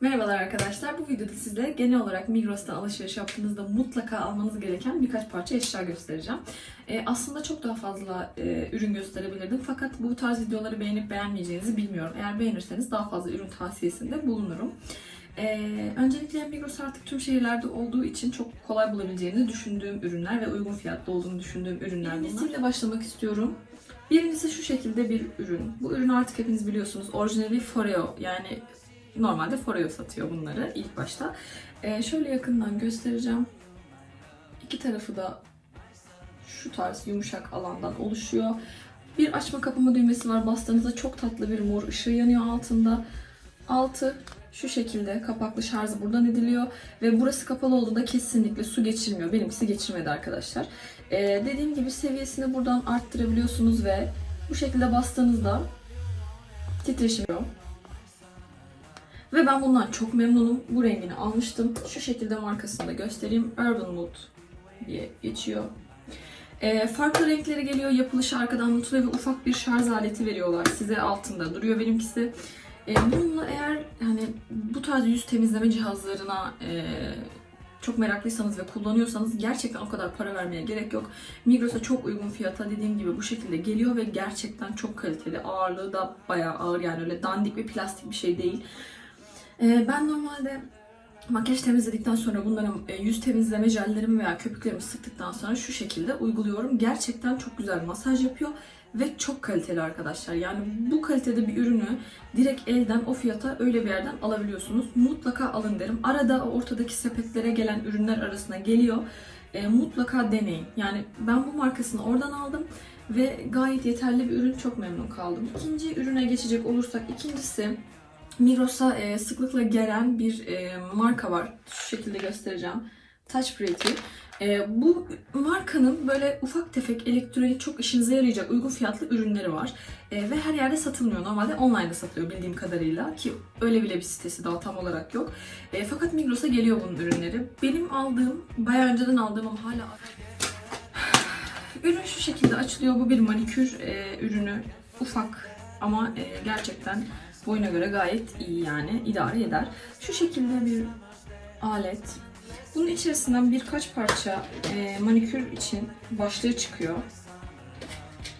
Merhabalar arkadaşlar. Bu videoda size genel olarak Migros'tan alışveriş yaptığınızda mutlaka almanız gereken birkaç parça eşya göstereceğim. Ee, aslında çok daha fazla e, ürün gösterebilirdim fakat bu tarz videoları beğenip beğenmeyeceğinizi bilmiyorum. Eğer beğenirseniz daha fazla ürün tavsiyesinde bulunurum. Ee, öncelikle Migros artık tüm şehirlerde olduğu için çok kolay bulabileceğinizi düşündüğüm ürünler ve uygun fiyatlı olduğunu düşündüğüm ürünler bunlar. Birincisiyle başlamak istiyorum. Birincisi şu şekilde bir ürün. Bu ürünü artık hepiniz biliyorsunuz. Orijinali Foreo yani Normalde Foreo satıyor bunları ilk başta. Ee, şöyle yakından göstereceğim. İki tarafı da şu tarz yumuşak alandan oluşuyor. Bir açma kapama düğmesi var. Bastığınızda çok tatlı bir mor ışığı yanıyor altında. Altı şu şekilde kapaklı şarjı buradan ediliyor. Ve burası kapalı olduğunda kesinlikle su geçirmiyor. Benimkisi geçirmedi arkadaşlar. Ee, dediğim gibi seviyesini buradan arttırabiliyorsunuz ve bu şekilde bastığınızda titreşim. Ve ben bundan çok memnunum. Bu rengini almıştım. Şu şekilde markasını da göstereyim. Urban Mood diye geçiyor. Ee, farklı renkleri geliyor. Yapılışı arkadan mutlu ve ufak bir şarj aleti veriyorlar. Size altında duruyor benimkisi. Ee, bununla eğer hani bu tarz yüz temizleme cihazlarına e, çok meraklıysanız ve kullanıyorsanız gerçekten o kadar para vermeye gerek yok. Migros'a çok uygun fiyata dediğim gibi bu şekilde geliyor ve gerçekten çok kaliteli. Ağırlığı da bayağı ağır yani öyle dandik ve plastik bir şey değil. Ee, ben normalde makyaj temizledikten sonra bunların e, yüz temizleme jellerimi veya köpüklerimi sıktıktan sonra şu şekilde uyguluyorum. Gerçekten çok güzel masaj yapıyor ve çok kaliteli arkadaşlar. Yani bu kalitede bir ürünü direkt elden o fiyata öyle bir yerden alabiliyorsunuz. Mutlaka alın derim. Arada ortadaki sepetlere gelen ürünler arasına geliyor. E, mutlaka deneyin. Yani ben bu markasını oradan aldım ve gayet yeterli bir ürün. Çok memnun kaldım. İkinci ürüne geçecek olursak ikincisi Migros'a e, sıklıkla gelen bir e, marka var. Şu şekilde göstereceğim. Touch Pretty. E, bu markanın böyle ufak tefek elektronik çok işinize yarayacak uygun fiyatlı ürünleri var. E, ve her yerde satılmıyor. Normalde online'da satılıyor bildiğim kadarıyla. Ki öyle bile bir sitesi daha tam olarak yok. E, fakat Migros'a geliyor bunun ürünleri. Benim aldığım, bayağı önceden aldığım ama hala Ürün şu şekilde açılıyor. Bu bir manikür e, ürünü. Ufak ama e, gerçekten boyuna göre gayet iyi yani idare eder. Şu şekilde bir alet. Bunun içerisinden birkaç parça e, manikür için başlığı çıkıyor.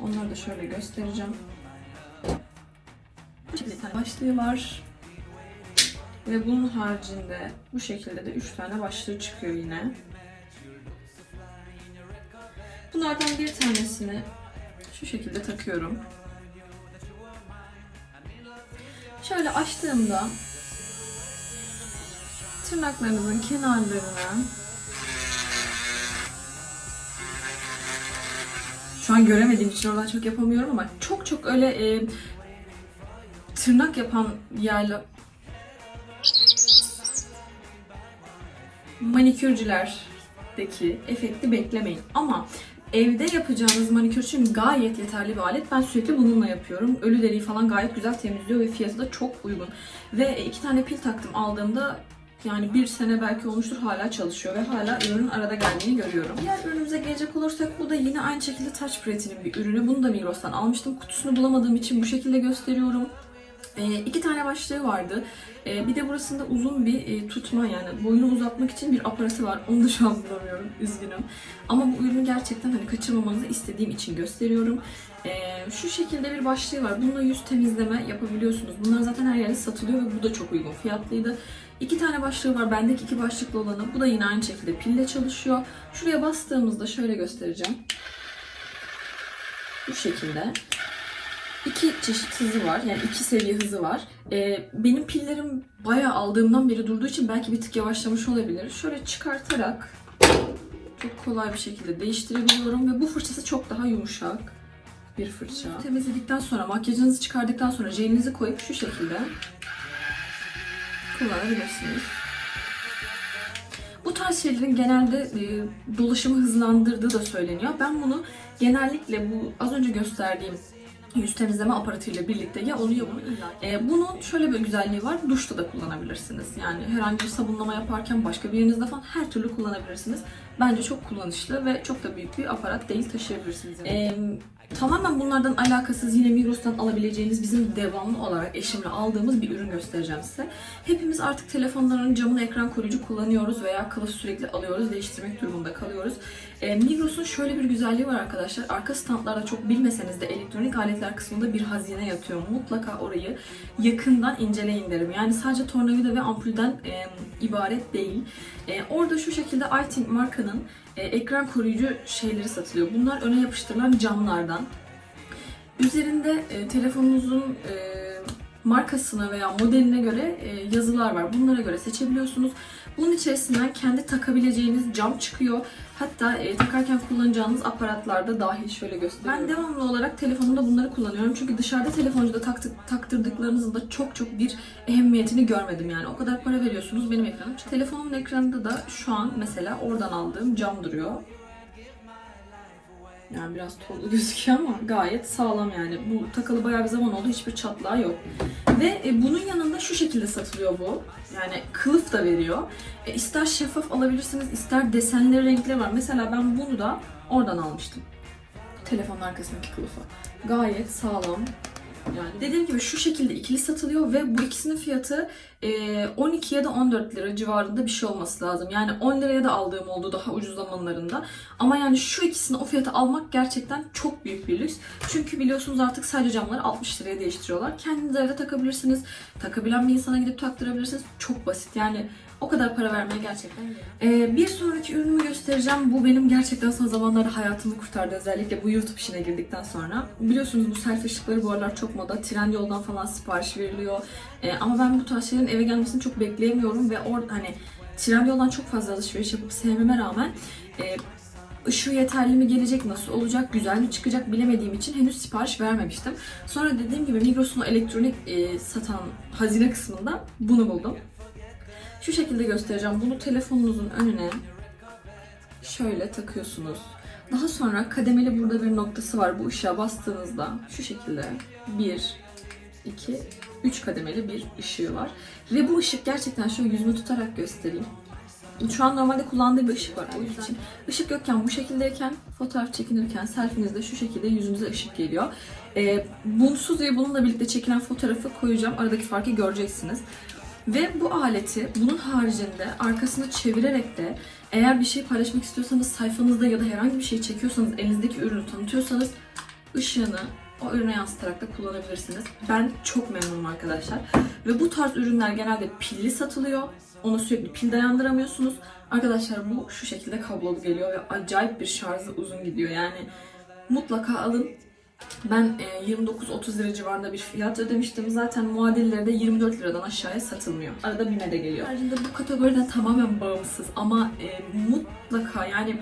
Onları da şöyle göstereceğim. Başlığı var. Ve bunun haricinde bu şekilde de 3 tane başlığı çıkıyor yine. Bunlardan bir tanesini şu şekilde takıyorum. Şöyle açtığımda tırnaklarınızın kenarlarına şu an göremediğim için oradan çok yapamıyorum ama çok çok öyle e, tırnak yapan yerle manikürcülerdeki efekti beklemeyin. Ama Evde yapacağınız manikür için gayet yeterli bir alet. Ben sürekli bununla yapıyorum. Ölü deriyi falan gayet güzel temizliyor ve fiyatı da çok uygun. Ve iki tane pil taktım aldığımda yani bir sene belki olmuştur hala çalışıyor ve hala ürünün arada geldiğini görüyorum. Diğer ürünümüze gelecek olursak bu da yine aynı şekilde Touch Pretty'nin bir ürünü. Bunu da Migros'tan almıştım. Kutusunu bulamadığım için bu şekilde gösteriyorum. E, iki tane başlığı vardı. E, bir de burasında uzun bir e, tutma yani boyunu uzatmak için bir aparatı var. Onu da şu an bulamıyorum. Üzgünüm. Ama bu ürünü gerçekten hani kaçırmamanızı istediğim için gösteriyorum. E, şu şekilde bir başlığı var. Bununla yüz temizleme yapabiliyorsunuz. Bunlar zaten her yerde satılıyor ve bu da çok uygun fiyatlıydı. İki tane başlığı var. Bendeki iki başlıklı olanı. Bu da yine aynı şekilde pille çalışıyor. Şuraya bastığımızda şöyle göstereceğim. Bu şekilde iki çeşit hızı var. Yani iki seviye hızı var. Ee, benim pillerim bayağı aldığımdan beri durduğu için belki bir tık yavaşlamış olabilir. Şöyle çıkartarak çok kolay bir şekilde değiştirebiliyorum ve bu fırçası çok daha yumuşak bir fırça. Temizledikten sonra, makyajınızı çıkardıktan sonra jelinizi koyup şu şekilde kullanabilirsiniz. Bu tarz şeylerin genelde e, dolaşımı hızlandırdığı da söyleniyor. Ben bunu genellikle bu az önce gösterdiğim yüz temizleme aparatıyla birlikte ya onu ya bunu. Ee, bunun şöyle bir güzelliği var. Duşta da kullanabilirsiniz. Yani herhangi bir sabunlama yaparken başka bir yerinizde falan her türlü kullanabilirsiniz. Bence çok kullanışlı ve çok da büyük bir aparat değil taşıyabilirsiniz. Ee, Tamamen bunlardan alakasız yine Migros'tan alabileceğiniz bizim devamlı olarak eşimle aldığımız bir ürün göstereceğim size. Hepimiz artık telefonların camını ekran koruyucu kullanıyoruz veya kılıf sürekli alıyoruz, değiştirmek durumunda kalıyoruz. E, Migros'un şöyle bir güzelliği var arkadaşlar. Arka standlarda çok bilmeseniz de elektronik aletler kısmında bir hazine yatıyor. Mutlaka orayı yakından inceleyin derim. Yani sadece tornavida ve ampulden e, ibaret değil. E, orada şu şekilde iTink markanın e, ekran koruyucu şeyleri satılıyor. Bunlar öne yapıştırılan camlardan. Üzerinde e, telefonunuzun e, markasına veya modeline göre e, yazılar var. Bunlara göre seçebiliyorsunuz. Bunun içerisinden kendi takabileceğiniz cam çıkıyor. Hatta e, takarken kullanacağınız aparatlarda dahil şöyle göstereyim. Ben devamlı olarak telefonumda bunları kullanıyorum. Çünkü dışarıda telefoncuda taktık, taktırdıklarınızın da çok çok bir ehemmiyetini görmedim yani. O kadar para veriyorsunuz benim ekranım. Telefonumun ekranında da şu an mesela oradan aldığım cam duruyor. Yani biraz tozlu gözüküyor ama gayet sağlam yani. Bu takalı bayağı bir zaman oldu. Hiçbir çatlağı yok. Ve e, bunun yanında şu şekilde satılıyor bu. Yani kılıf da veriyor. E, ister şeffaf alabilirsiniz, ister desenli renkli var. Mesela ben bunu da oradan almıştım. Telefonun arkasındaki kılıfı. Gayet sağlam. Yani dediğim gibi şu şekilde ikili satılıyor ve bu ikisinin fiyatı e, 12 ya da 14 lira civarında bir şey olması lazım. Yani 10 liraya da aldığım oldu daha ucuz zamanlarında. Ama yani şu ikisini o fiyata almak gerçekten çok büyük bir lüks. Çünkü biliyorsunuz artık sadece camları 60 liraya değiştiriyorlar. Kendiniz evde takabilirsiniz. Takabilen bir insana gidip taktırabilirsiniz. Çok basit yani o kadar para vermeye gerçekten. Ee, bir sonraki ürünümü göstereceğim. Bu benim gerçekten son zamanlarda hayatımı kurtardı. Özellikle bu YouTube işine girdikten sonra. Biliyorsunuz bu selfie ışıkları bu aralar çok moda. Trendyol'dan falan sipariş veriliyor. Ee, ama ben bu tarz şeylerin eve gelmesini çok bekleyemiyorum ve or hani Trendyol'dan çok fazla alışveriş yapıp sevmeme rağmen e, ışığı yeterli mi gelecek, nasıl olacak, güzel mi çıkacak bilemediğim için henüz sipariş vermemiştim. Sonra dediğim gibi Migros'un elektronik e, satan hazine kısmında bunu buldum. Şu şekilde göstereceğim. Bunu telefonunuzun önüne şöyle takıyorsunuz. Daha sonra kademeli burada bir noktası var. Bu ışığa bastığınızda şu şekilde 1, 2, 3 kademeli bir ışığı var. Ve bu ışık gerçekten şöyle yüzümü tutarak göstereyim. Şu an normalde kullandığı bir ışık var o yüzden. Işık yokken bu şekildeyken, fotoğraf çekinirken selfinizde şu şekilde yüzünüze ışık geliyor. Ee, bunsuz ve bununla birlikte çekilen fotoğrafı koyacağım. Aradaki farkı göreceksiniz. Ve bu aleti bunun haricinde arkasını çevirerek de eğer bir şey paylaşmak istiyorsanız sayfanızda ya da herhangi bir şey çekiyorsanız elinizdeki ürünü tanıtıyorsanız ışığını o ürüne yansıtarak da kullanabilirsiniz. Ben çok memnunum arkadaşlar. Ve bu tarz ürünler genelde pilli satılıyor. Ona sürekli pil dayandıramıyorsunuz. Arkadaşlar bu şu şekilde kablolu geliyor ve acayip bir şarjı uzun gidiyor. Yani mutlaka alın. Ben e, 29-30 lira civarında bir fiyat ödemiştim. Zaten muadilleri de 24 liradan aşağıya satılmıyor. Arada BİM'e de geliyor. Haricinde bu kategoriden tamamen bağımsız ama e, mutlaka yani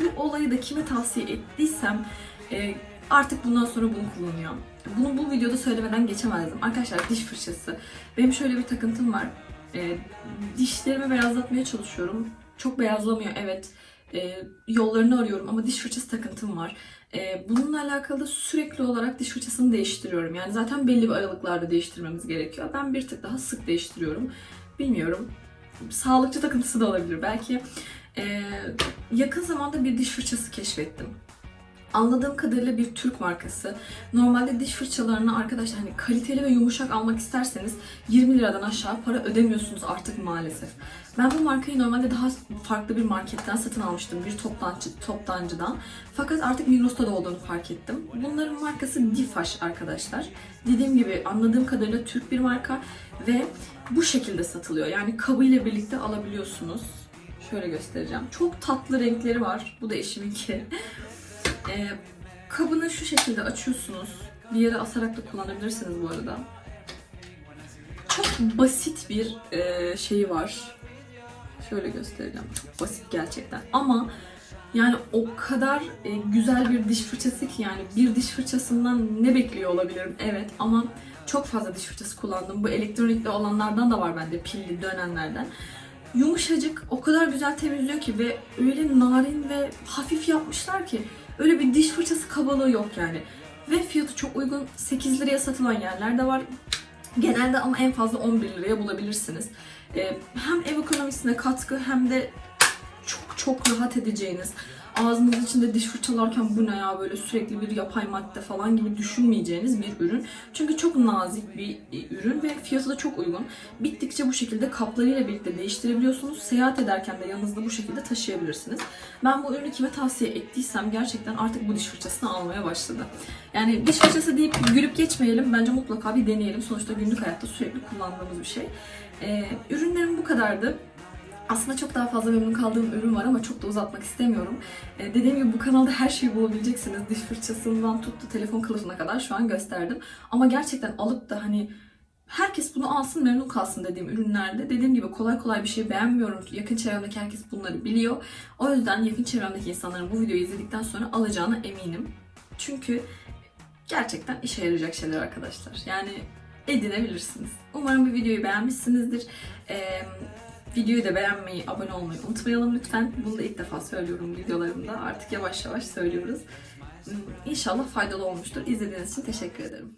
bu olayı da kime tavsiye ettiysem e, artık bundan sonra bunu kullanıyor. Bunu bu videoda söylemeden geçemezdim. Arkadaşlar diş fırçası. Benim şöyle bir takıntım var. E, dişlerimi beyazlatmaya çalışıyorum. Çok beyazlamıyor evet. E, yollarını arıyorum ama diş fırçası takıntım var. E, bununla alakalı sürekli olarak diş fırçasını değiştiriyorum. Yani zaten belli bir aralıklarda değiştirmemiz gerekiyor. Ben bir tık daha sık değiştiriyorum. Bilmiyorum. Sağlıkçı takıntısı da olabilir belki. E, yakın zamanda bir diş fırçası keşfettim. Anladığım kadarıyla bir Türk markası. Normalde diş fırçalarını arkadaşlar hani kaliteli ve yumuşak almak isterseniz 20 liradan aşağı para ödemiyorsunuz artık maalesef. Ben bu markayı normalde daha farklı bir marketten satın almıştım. Bir toptancı, toptancıdan. Fakat artık Migros'ta da olduğunu fark ettim. Bunların markası Difaş arkadaşlar. Dediğim gibi anladığım kadarıyla Türk bir marka ve bu şekilde satılıyor. Yani kabıyla birlikte alabiliyorsunuz. Şöyle göstereceğim. Çok tatlı renkleri var. Bu da eşiminki. Ee, kabını şu şekilde açıyorsunuz. Bir yere asarak da kullanabilirsiniz bu arada. Çok basit bir e, şeyi var. Şöyle göstereceğim. Çok basit gerçekten. Ama yani o kadar e, güzel bir diş fırçası ki yani bir diş fırçasından ne bekliyor olabilirim? Evet ama çok fazla diş fırçası kullandım. Bu elektronikli olanlardan da var bende pilli dönenlerden. Yumuşacık, o kadar güzel temizliyor ki ve öyle narin ve hafif yapmışlar ki öyle bir diş fırçası kabalığı yok yani. Ve fiyatı çok uygun. 8 liraya satılan yerler de var. Genelde ama en fazla 11 liraya bulabilirsiniz. Ee, hem ev ekonomisine katkı hem de çok çok rahat edeceğiniz, ağzınız içinde diş fırçalarken bu ne ya böyle sürekli bir yapay madde falan gibi düşünmeyeceğiniz bir ürün. Çünkü çok nazik bir e, ürün ve fiyatı da çok uygun. Bittikçe bu şekilde kaplarıyla birlikte değiştirebiliyorsunuz. Seyahat ederken de yanınızda bu şekilde taşıyabilirsiniz. Ben bu ürünü kime tavsiye ettiysem gerçekten artık bu diş fırçasını almaya başladı. Yani diş fırçası deyip gülüp geçmeyelim. Bence mutlaka bir deneyelim. Sonuçta günlük hayatta sürekli kullandığımız bir şey. Ee, ürünlerim bu kadardı. Aslında çok daha fazla memnun kaldığım ürün var ama çok da uzatmak istemiyorum. Ee, dediğim gibi bu kanalda her şeyi bulabileceksiniz. Diş fırçasından tuttu telefon kılıfına kadar şu an gösterdim. Ama gerçekten alıp da hani herkes bunu alsın memnun kalsın dediğim ürünlerde. Dediğim gibi kolay kolay bir şey beğenmiyorum. Yakın çevremdeki herkes bunları biliyor. O yüzden yakın çevremdeki insanların bu videoyu izledikten sonra alacağına eminim. Çünkü gerçekten işe yarayacak şeyler arkadaşlar. Yani edinebilirsiniz. Umarım bu videoyu beğenmişsinizdir. Ee, videoyu da beğenmeyi, abone olmayı unutmayalım lütfen. Bunu da ilk defa söylüyorum videolarımda. Artık yavaş yavaş söylüyoruz. İnşallah faydalı olmuştur. İzlediğiniz için teşekkür ederim.